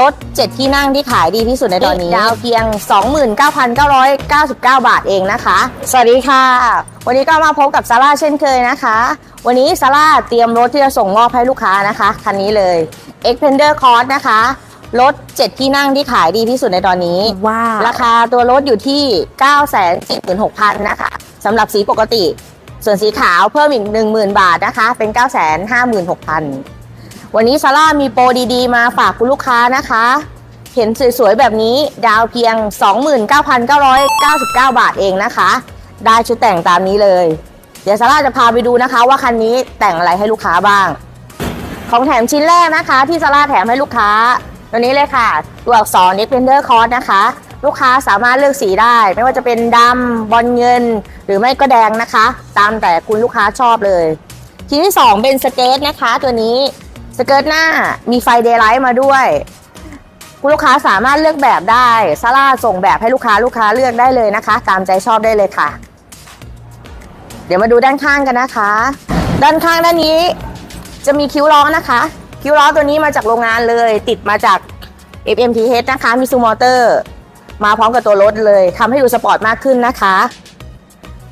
รถ 7 ที่นั่งที่ขายดีที่สุดในตอนนี้ดาวเพียง 29,999 บาทเองนะคะ สวัสดีค่ะ วันนี้ก็มาพบกับซาร่าเช่นเคยนะคะ วันนี้ซาร่าเตรียมรถที่จะส่งมอบให้ลูกค้านะคะคันนี้เลย Xpander Cross นะคะรถ 7 ที่นั่งที่ขายดีที่สุดในตอนนี้ ว้าว ราคาตัวรถอยู่ที่976,000 นะคะสำหรับสีปกติ ส่วนสีขาวเพิ่มอีก 10,000 บาทนะคะ เป็น 956,000 วันนี้ซาร่ามีโปรดีๆ มาฝากคุณลูกค้านะคะ เห็นสวยๆ แบบนี้ดาวเพียง 29,999 บาทเองนะคะ ได้ชุดแต่งตามนี้เลย เดี๋ยวซาร่าจะพาไปดูนะคะ ว่าคันนี้แต่งอะไรให้ลูกค้าบ้าง ของแถมชิ้นแรกนะคะ ที่ซาร่าแถมให้ลูกค้า ตัวนี้เลยค่ะ ตัวอักษร Defender Cross นะคะ ลูกค้าสามารถเลือกสีได้ ไม่ว่าจะเป็นดำบอลเงิน หรือไม่ก็แดงนะคะ ตามแต่คุณลูกค้าชอบเลย ชิ้นที่ 2 เป็นสเกตนะคะ ตัวนี้ สเกิร์ตหน้ามีไฟเดย์ไลท์มาด้วยคุณลูกค้าสามารถเลือกแบบได้ซาร่าส่งแบบให้ลูกค้าลูกค้าเลือกได้เลยนะคะ ตามใจชอบได้เลยค่ะ เดี๋ยวมาดูด้านข้างกันนะคะ ด้านข้างด้านนี้จะมีคิ้วล้อนะคะ คิ้วล้อตัวนี้มาจากโรงงานเลย ติดมาจาก FMTH นะคะมิซูมอเตอร์ มาพร้อมกับตัวรถเลยทำให้ดูสปอร์ตมากขึ้นนะคะ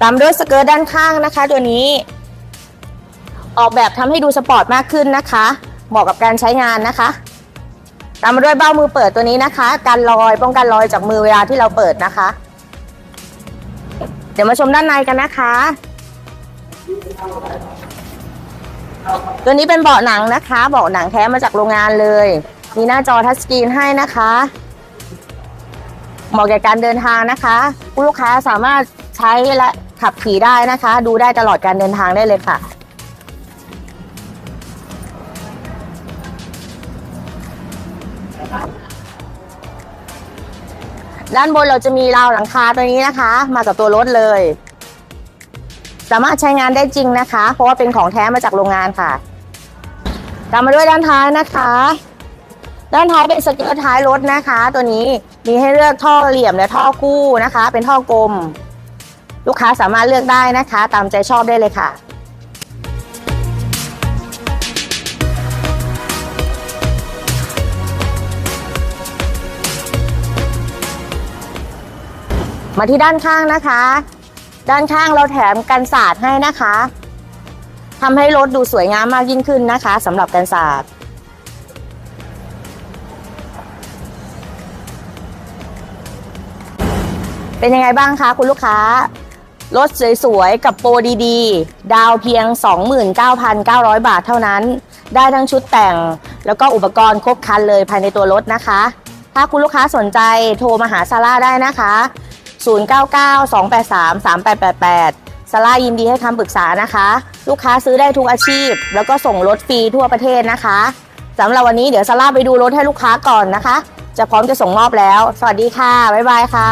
ตามด้วยสเกิร์ตด้านข้างนะคะ ตัวนี้ ออกแบบทำให้ดูสปอร์ตมากขึ้นนะคะ เหมาะกับการใช้งานนะคะ ตามมาด้วยเบ้ามือเปิดตัวนี้นะคะ กันรอยป้องกันรอยจากมือเวลาที่เราเปิดนะคะ เดี๋ยวมาชมด้านในกันนะคะ ตัวนี้เป็นเบาะหนังนะคะ เบาะหนังแท้มาจากโรงงานเลย มีหน้าจอทัชสกรีนให้นะคะเหมาะแก่การเดินทางนะคะผู้ลูกค้าสามารถใช้และขับขี่ได้นะคะ ดูได้ตลอดการเดินทางได้เลยค่ะ ด้านบนเราจะมีราวหลังคาตัวนี้นะคะ มากับตัวรถเลย สามารถใช้งานได้จริงนะคะ เพราะว่าเป็นของแท้มาจากโรงงานค่ะ ตามมาด้วยด้านท้ายนะคะ ด้านท้ายเป็นสเกิร์ตท้ายรถนะคะ ตัวนี้มีให้เลือกท่อเหลี่ยมและท่อคู่นะคะ เป็นท่อกลม ลูกค้าสามารถเลือกได้นะคะ ตามใจชอบได้เลยค่ะ มาที่ด้านข้างนะคะ ด้านข้างเราแถมกันศาสตร์ให้นะคะทำให้รถดูสวยงามมากยิ่งขึ้นนะคะสำหรับกันศาสตร์เป็นยังไงบ้างคะคุณลูกค้ารถสวยๆ กับโปรดีๆ ดาวเพียง 29,900 บาทเท่านั้น ได้ทั้งชุดแต่ง แล้วก็อุปกรณ์ครบครันเลยภายในตัวรถนะคะ ถ้าคุณลูกค้าสนใจโทรมาหาซาร่าได้นะคะ 099-283-3888 สลายินดีให้คำปรึกษานะคะ ลูกค้าซื้อได้ทุกอาชีพ แล้วก็ส่งรถฟรีทั่วประเทศนะคะสำหรับวันนี้เดี๋ยวสลาไปดูรถให้ลูกค้าก่อนนะคะ จะพร้อมจะส่งมอบแล้ว สวัสดีค่ะ บ๊ายบายค่ะ